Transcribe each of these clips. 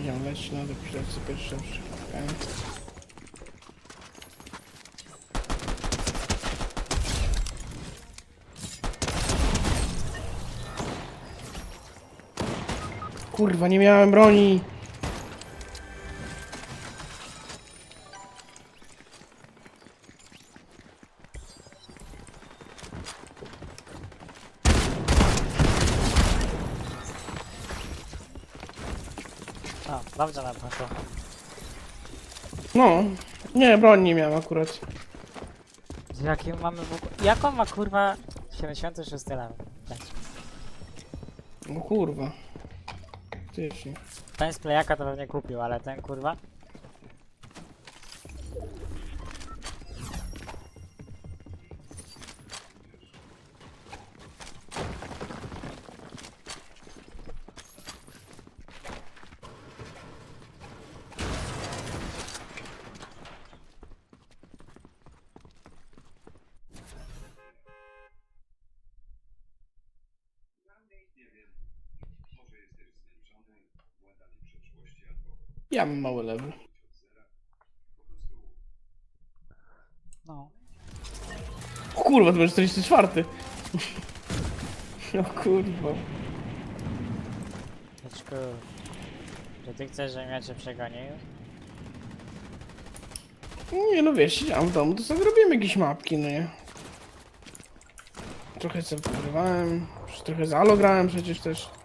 Na dół, pierwszy, pierwszy, pierwszy. Okej. Kurwa, nie miałem broni! No, nie, broni nie miałem akurat. Jakie mamy w ogóle... Jaką ma kurwa 76 level? No kurwa. Ty się. Ten z playaka to pewnie kupił, ale ten kurwa... Ja mam mały level. No. O kurwa, to będzie 44. O kurwa. Byczku... Czy ty chcesz, żebym ja cię przegonił? Nie no wiesz, siedziałem w domu, to sobie robimy jakieś mapki, no nie? Trochę sobie pogrywałem, trochę z Alo grałem przecież też.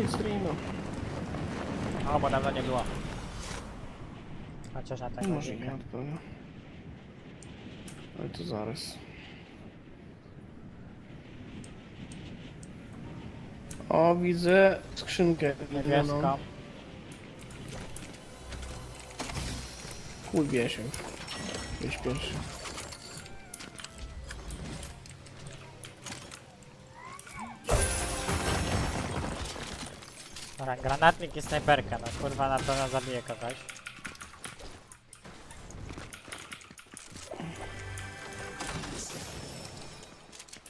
Nie streama. O, bo dawno nie było. Chociaż na tego Może nie odpalił. Ale to zaraz. O, widzę skrzynkę. Niebieską. Chuj się. Gdzieś pierwszy. Dobra, granatnik i snajperka, no kurwa na pewno zabije kogoś.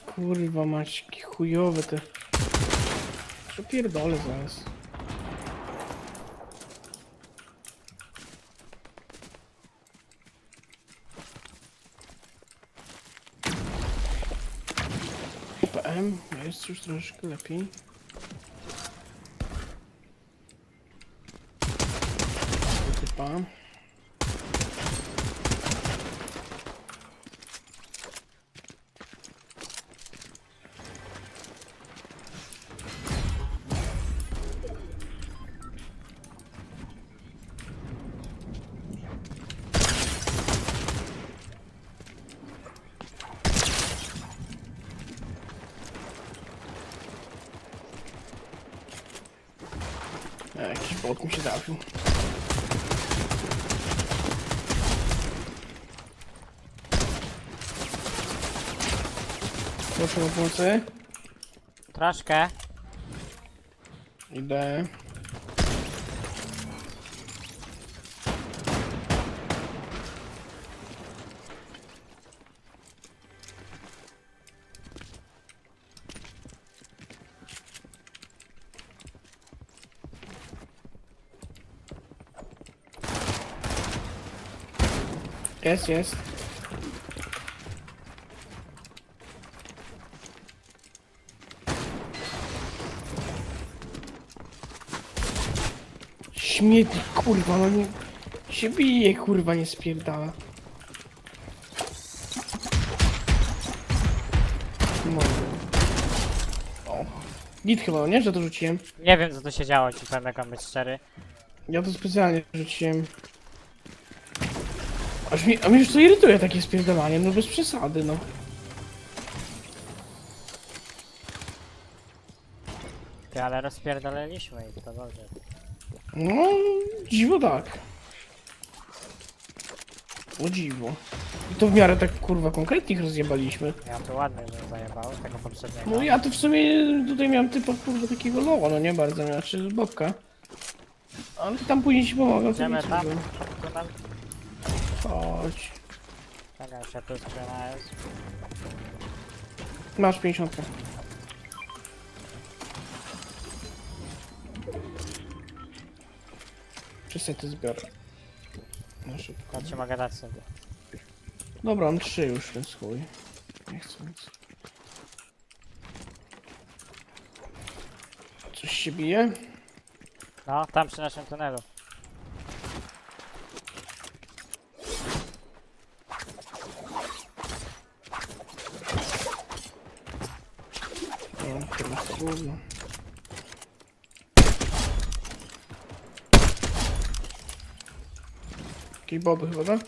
Kurwa mać, chujowe te. Przepierdolę zaraz. PM jest już troszeczkę lepiej. Typa. E, Jakiś bot mi się trafił. Proszę o pomocy. Troszkę. Idę. Jest, jest. Śmietnik, kurwa, no nie... Się bije, kurwa, nie spierdala. No. O. Git chyba, nie? Że to rzuciłem. Nie wiem co tu się działo, ci powiem jak mam być szczery. Ja to specjalnie rzuciłem. Aż mi, a mnie już to irytuje takie spierdalanie, no bez przesady, no. Ty, ale rozpierdoliliśmy i to dobrze. No, dziwo tak. O dziwo. I to w miarę tak kurwa konkretnie ich rozjebaliśmy. Ja tu ładnie żebym zajebał tego poprzedniego. No ja to w sumie tutaj miałem typa kurwa takiego loła, no nie bardzo, znaczy bobka. Ale tam później ci pomogę. to Idziemy nic tam. trudno. Tunel. Chodź. Czekaj, się tu skrzyna jest. Masz 50. Trzy sety zbiorę. No szybko. Ja ci mogę dać sobie. Dobra, mam trzy już, więc chuj. Nie chcę nic. Coś się bije? No, tam przy naszym tunelu. No, teraz to gówno. Boby chyba, tak?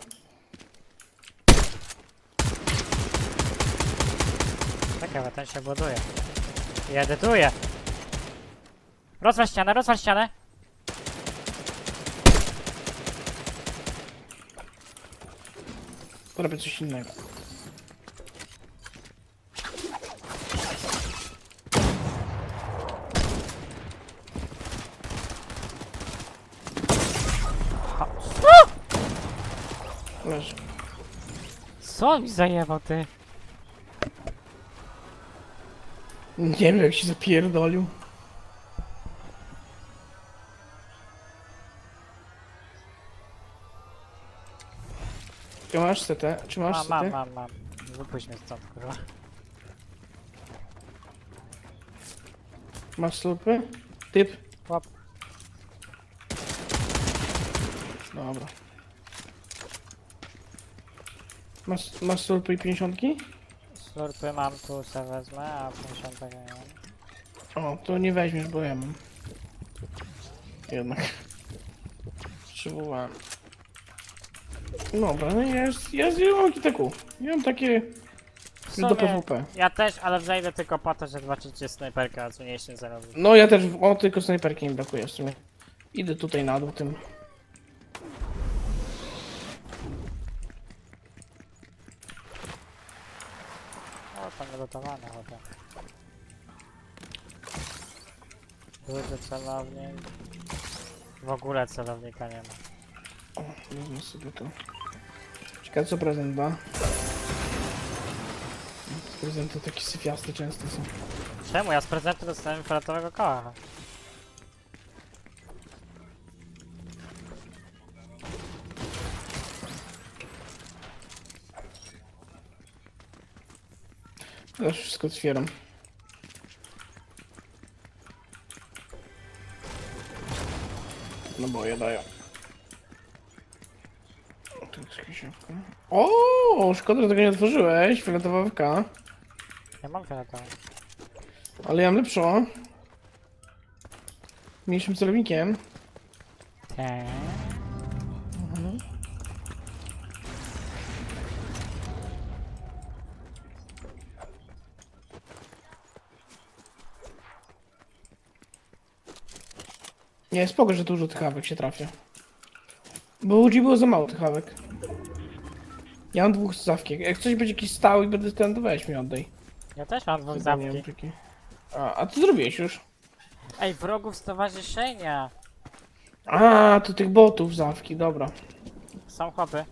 Czekaj, bo ten się buduje. I edytuje. Rozwal ścianę, rozwal ścianę. Robię coś innego. Ha. Leży. Co mi zajebał, ty? Nie wiem jak się zapierdolił. Ty masz setę? Czy masz Mam, mam, mam, mam. Wypuść mnie stąd, kurwa. Masz slupy? Typ? Łap. Dobra. Masz, masz slupy i pięćdziesiątki? Slurpy mam, tu se wezmę, a 50 nie mam. O, to nie weźmiesz, bo ja mam. Jednak. Potrzebowałem. Dobra, no jest, jest, ja mam kitaku. Ja mam takie W do sumie, PvP. ja też, ale zajdę tylko po to, żeby zobaczyć, czy snajperka co nie się zarobi. No ja też, o tylko snajperki mi brakuje w sumie. Idę tutaj na dół tym. Gotowane chyba. Duży celownik. W ogóle celownika nie ma. O, wezmę sobie to. Ciekawe co prezent da. Prezenty takie syfiaste często są. Czemu? Ja z prezentu dostałem fioletowego koła. Teraz wszystko otwieram. No boję dają. O, Tu jest książka. O, szkoda, że tego nie otworzyłeś. Fioletowa WK. Ja mam fioletowy. Ale ja mam lepszą. Mniejszym celownikiem. Eee. Nie, spoko, że dużo tych hawek się trafia. Bo ludzi było za mało tych hawek. Ja mam dwóch zawki. Jak coś będzie jakiś stały i będę ten, to weź mi oddaj. Ja też mam dwóch nie zamki. A, a ty zrobiłeś już. Ej, wrogów stowarzyszenia! A, to tych botów zawki, dobra. Są chłopy.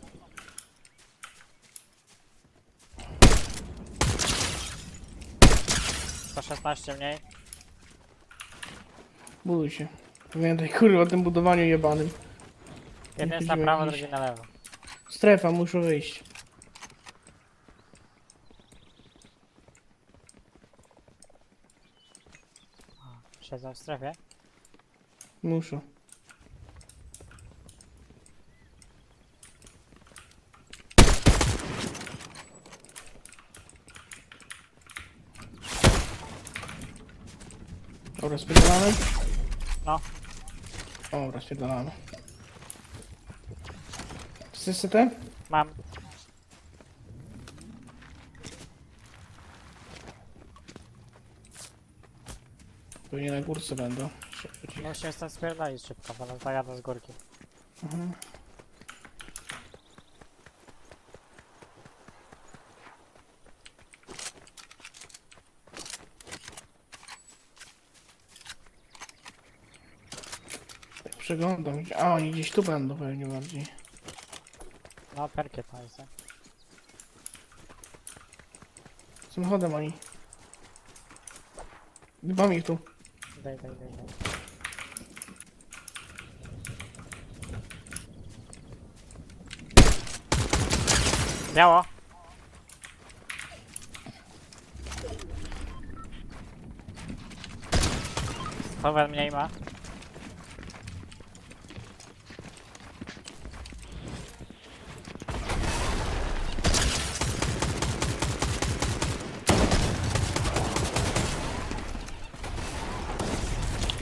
Sto szesnaście mniej. Buduj się. Pamiętaj, kurwa, o tym budowaniu jebanym. Jeden jest na chodziło prawo, jakiś- drugi na lewo. Strefa, muszę wyjść. Siedzą w strefie. Muszę. Dobra, spierdalamy? No. Dobra, spierdalamy. Chcesz setę? Mam. Pewnie na górce będą. Szybko ci. Musimy stąd spierdolić szybko, bo nas zajadą z górki. Mhm. Przeglądam. A oni gdzieś tu będą pewnie bardziej. No, perkie to jest. Samochodem oni. Mam ich tu. Daj, daj, daj, daj. Biało! Powel mniej ma.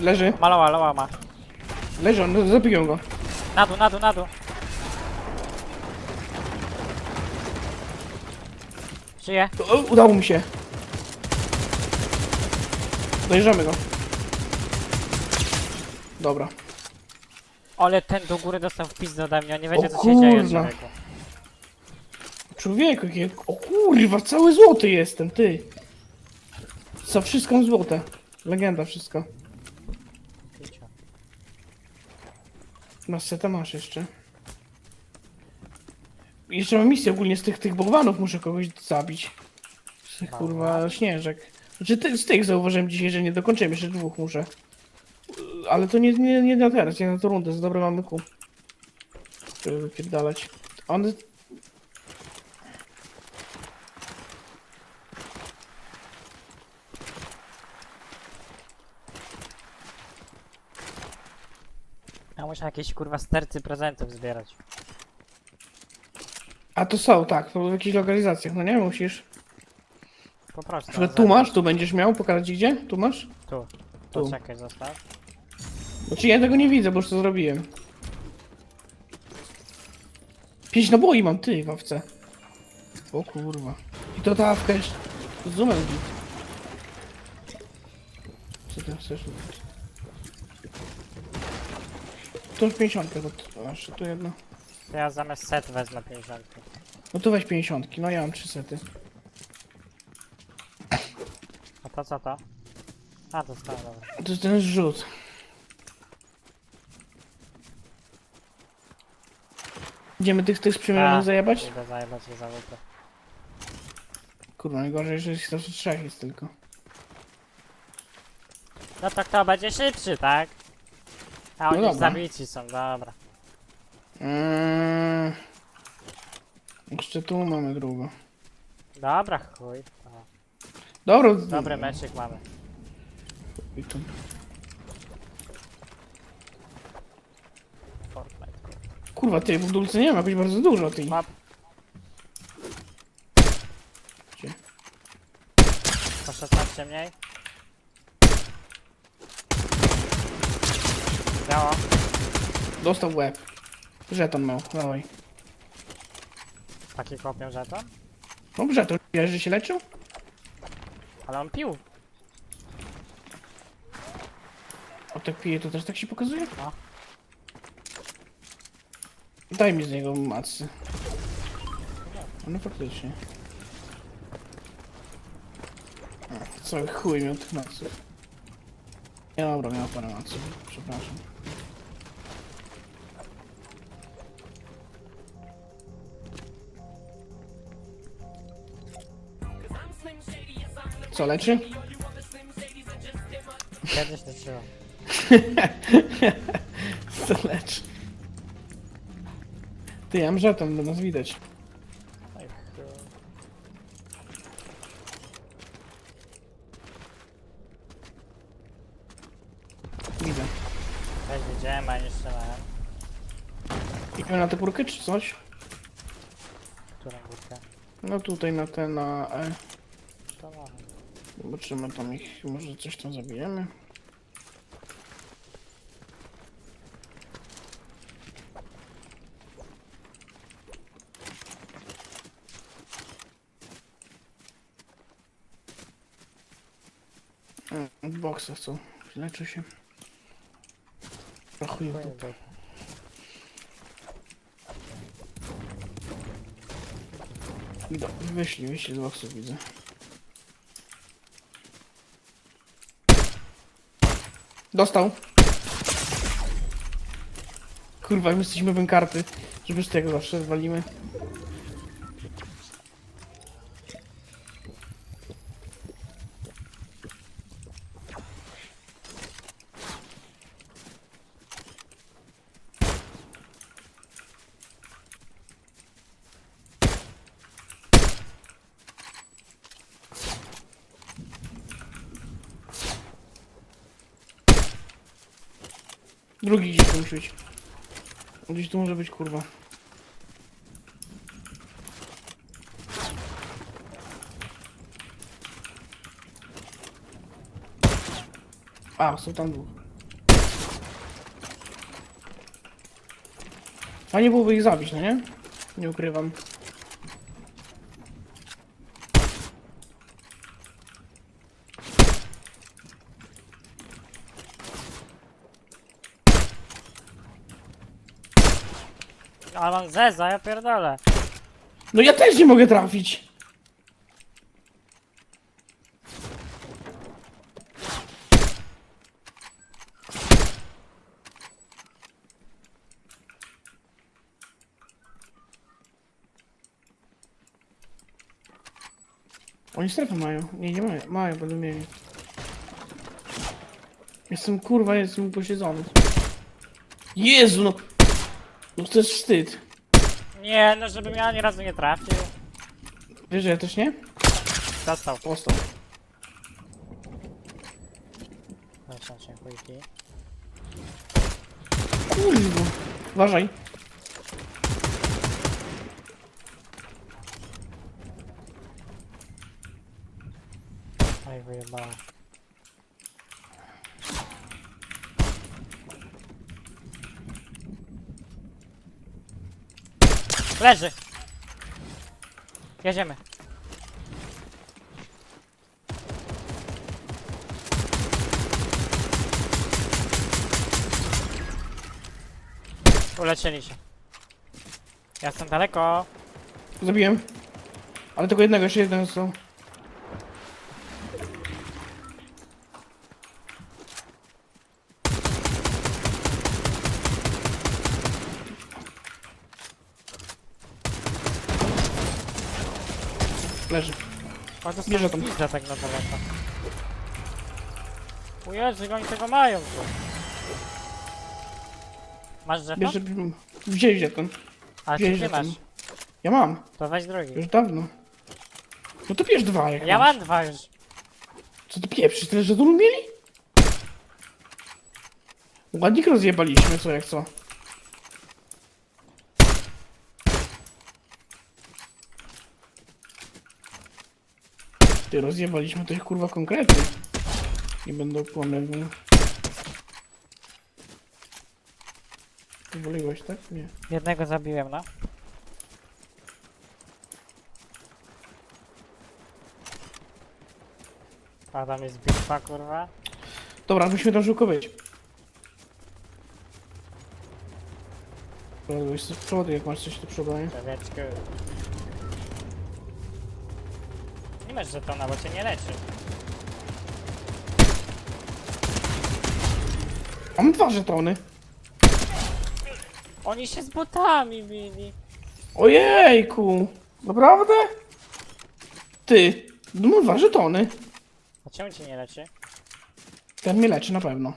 Leży. Maloła, loła ma. Leży on, no, zabiją go. Na dół, na dół, na dół. Żyje. O, udało mi się. Dojeżdżamy go. Dobra. Ale ten do góry dostał w pizdę ode mnie, on nie O wiedział co się dzieje kurwa. człowieku. Człowieku, jakie... O kurwa, cały złoty jestem, ty. Co, wszystko złote. Legenda, wszystko. Na setę masz jeszcze. Jeszcze mam misję ogólnie z tych, tych bałwanów, muszę kogoś zabić. Z tych kurwa śnieżek. Znaczy ty, z tych zauważyłem dzisiaj, że nie dokończyłem, jeszcze dwóch muszę. Ale to nie, nie, nie na teraz, nie na tą rundę, za dobre mamy ku. Żeby wypierdalać. On... Ja muszę jakieś kurwa stercy prezentów zbierać. A to są, tak, to w jakichś lokalizacjach, no nie? Musisz. Po prostu. Na przykład na tu masz, tu będziesz miał, pokazać ci gdzie? Tu masz? Tu. Tu. To czekaj, zostaw. Znaczy ja tego nie widzę, bo już to zrobiłem. Pięć naboi mam, ty, w awce. O kurwa. I to ta jeszcze... z Zoomem git. Co ty chcesz? Tu już 50, bo tu- a jeszcze tu jedno. To ja zamiast set wezmę 50. No tu weź 50, no ja mam 3 sety. A to co to? A to stało, dobra. To jest ten zrzut. Idziemy tych, tych sprzymierzonych A, zajebać? Idę zajebać je za łupy. Kurwa, najgorzej, że jest to trzech jest tylko. No to kto będzie szybszy, tak? A No oni już dobra. zabici są, dobra. Mm. Jeszcze tu mamy drugą. Dobra, chuj. Dobra. Dobry meczyk mamy. Fortnite, kurwa. Kurwa, ty, w dulce nie ma być bardzo dużo tej. Łap. Gdzie? Po 16 mniej. Biało. Dostał w łeb. Żeton miał, dawaj. Taki kopią żeton. No żeton, wiesz, że się leczył? Ale on pił. A tak pije, to też tak się pokazuje? No. Daj mi z niego macy. No faktycznie. A, Cały chuj miał tych maców. Nie dobra, miał parę maców, przepraszam. Co, leczy? Kiedyś leczyło. Co leczy? Ty, ja mam żeton, do nas widać. Oj, chuj. Widzę. Też widziałem, a nie strzelałem. Idziemy na tę górkę czy coś? Którą górkę? No tutaj na te, na E. Zobaczymy tam ich, może coś tam zabijemy. Mm, Boksy chcą, leczy się. Chuj w dupę. Idą, wyszli, wyszli z boksów widzę. Dostał. Kurwa, my jesteśmy karty, żeby z tego zawsze walimy. Drugi gdzieś tu musi być. Gdzieś tu może być, kurwa. A, są tam dwóch. Fajnie byłoby ich zabić, no nie? Nie ukrywam. Ale mam zeza, ja pierdolę. No ja też nie mogę trafić. Oni strefę mają. Nie, nie mają. Mają, będą mieli. Jestem kurwa, jestem uposiedzony. Jezu, no. No to jest wstyd. Nie, no żebym ja ani razu nie trafił. Wiesz, że ja też nie? Dostał. Postał. Proszę chujki. Kurwa. Uważaj. Oj, wyjebałem. Leży! Jedziemy. Ulecieli się. Ja jestem daleko. Zabiłem. Ale tylko jednego, jeszcze jeden są. Leży. O, to Bierze tam. pizza tak na daleko. Ile oni tego mają tu. Masz żeton? Bierze, wzięli ten. Ale ty Wzięli nie masz. Ja mam. To weź drugi. Już dawno. No to bierz dwa, jak Ja masz. mam dwa już. Co ty pieprzysz? Tyle żetonów mieli? Ładnik rozjebaliśmy, co jak co. Ty rozjebaliśmy to ich kurwa konkretnie. Nie będę okłamywał. Wywaliłeś, tak? Nie. Jednego zabiłem, no. A tam jest bitwa, kurwa. Dobra, musimy tam szybko być. Dobra, jesteś z przodu, jak masz coś do przodu, nie? Nie masz żetona, bo cię nie leczy. Mam dwa żetony. Oni się z botami bili. Ojejku! Naprawdę? Ty, no mam dwa żetony. A czemu cię nie leczy? Ten mnie leczy na pewno.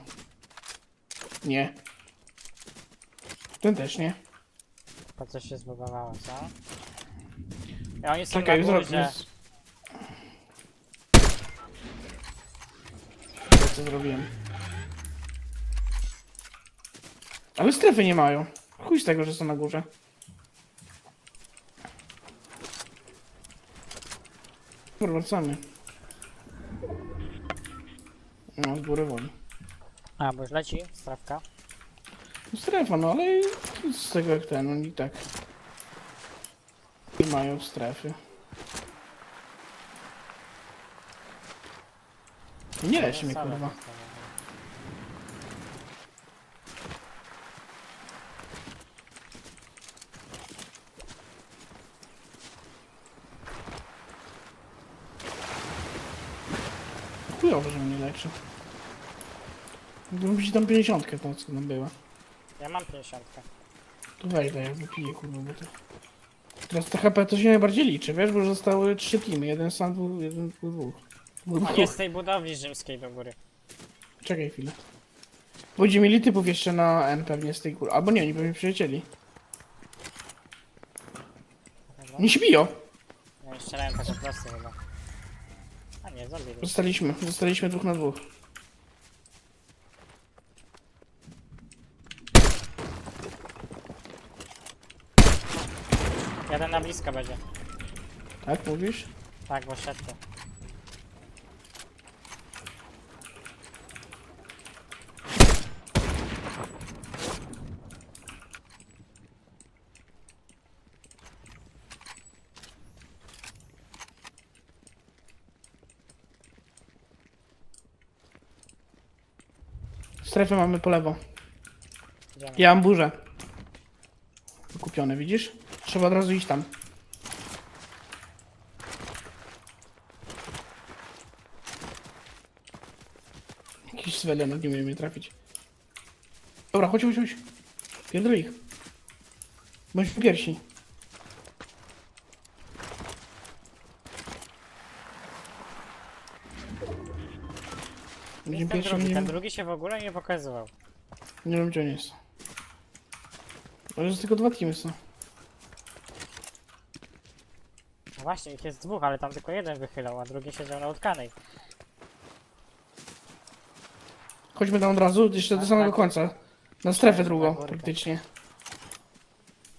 Nie. Ten też nie. Po co się zbugowało, co? I oni są Czekaj, na zrobię. górze. Co zrobiłem? Ale strefy nie mają. Chuj z tego, że są na górze. Kurwa, wracamy. No, z góry woli. A, bo już leci, strawka. Strefa, no ale z tego jak ten, oni tak nie mają strefy. Nie leś mnie, kurwa. Chujowo, że mnie leczy. Musi tam 50 to co tam była. Ja mam 50. To wejdę, ja wypiję kurwa, bo to... Teraz to HP to się najbardziej liczy, wiesz, bo zostały trzy teamy, jeden sam, dwóch, jeden, dwóch. On jest z tej budowli rzymskiej do góry. Czekaj chwilę. Będziemy mieli typów jeszcze na N pewnie z tej góry, albo nie, oni pewnie przylecieli. Nie śpią! Ja strzelałem tak po prostu chyba. A nie, zabili. Zostaliśmy, zostaliśmy dwóch na dwóch. Jeden na blisko będzie. Tak mówisz? Tak, bo szedł. tu. Strefę mamy po lewo. Ja mam burzę. Kupione, widzisz? Trzeba od razu iść tam. Jakiś zwelionok nie umie mnie trafić. Dobra, chodź, chodź, chodź. Pierdol ich. Bądźmy pierwsi. Pierwsi, drugi, nie, ten drugi się w ogóle nie pokazywał. nie wiem gdzie on jest. Może jest tylko dwa teamy są. No właśnie, ich jest dwóch, ale tam tylko jeden wychylał, a drugi siedział na utkanej. Chodźmy tam od razu, jeszcze do Tak, samego tak. końca. Na strefę Na drugą, górkę. praktycznie.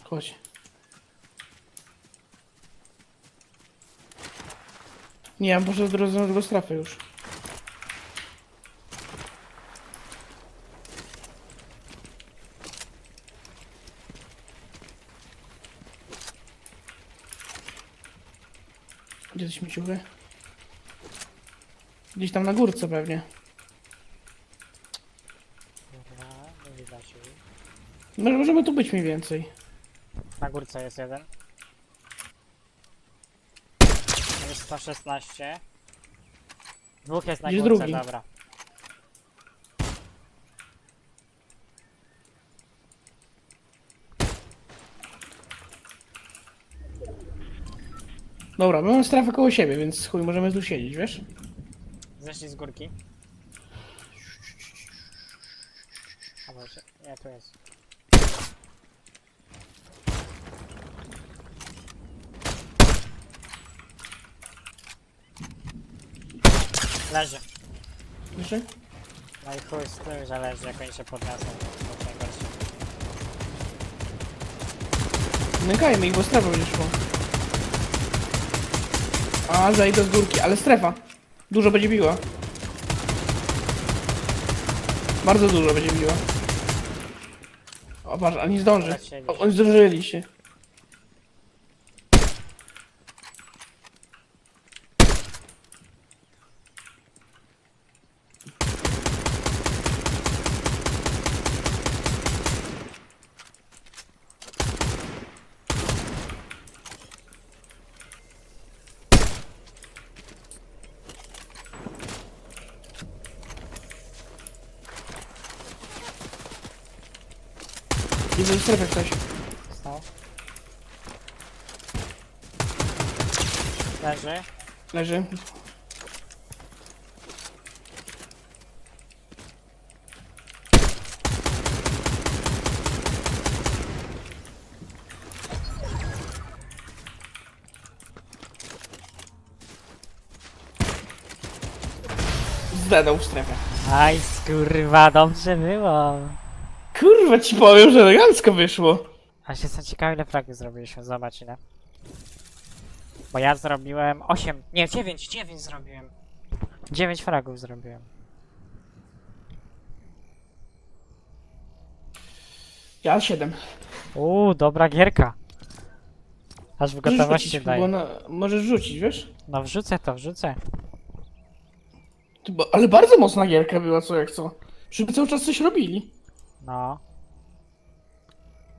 Chodź. Nie, ja razu na drugą strefę już. Śmieciuchy? Gdzieś tam na górce pewnie. Dobra, nie widać. No, możemy tu być mniej więcej. Na górce jest jeden. Jest 116. Dwóch jest na Gdzie jest górce, drugi? dobra. Dobra, my mamy strefę koło siebie, więc chuj, możemy tu siedzieć, wiesz? Zeszli z górki. A może, nie, tu jest. Leży. Wiesz? No i chuj z tym, że leży, jak oni się podniosą. To jest najgorsze. Nękajmy ich, bo strefa będzie szło. A, zajdę z górki, ale strefa. Dużo będzie biła. Bardzo dużo będzie biła. O, patrz, a nie zdąży. O, oni zdążyli się. Strefy ktoś. Stał. Leży. Leży. Zdadał w strefę. Aj, kurwa, dobrze było. Kurwa ci powiem, że elegancko wyszło. A się jestem ciekawy, ile fragów zrobiliśmy. Zobacz ile. Bo ja zrobiłem 8, nie 9, 9 zrobiłem. 9 fragów zrobiłem. Ja 7. Uuu, dobra gierka. Aż w gotowości bo na, możesz rzucić, wiesz? No wrzucę to, wrzucę. Ty, bo, ale bardzo mocna gierka była, co jak co. Żeby cały czas coś robili. No.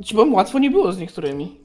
Ci bo łatwo nie było z niektórymi.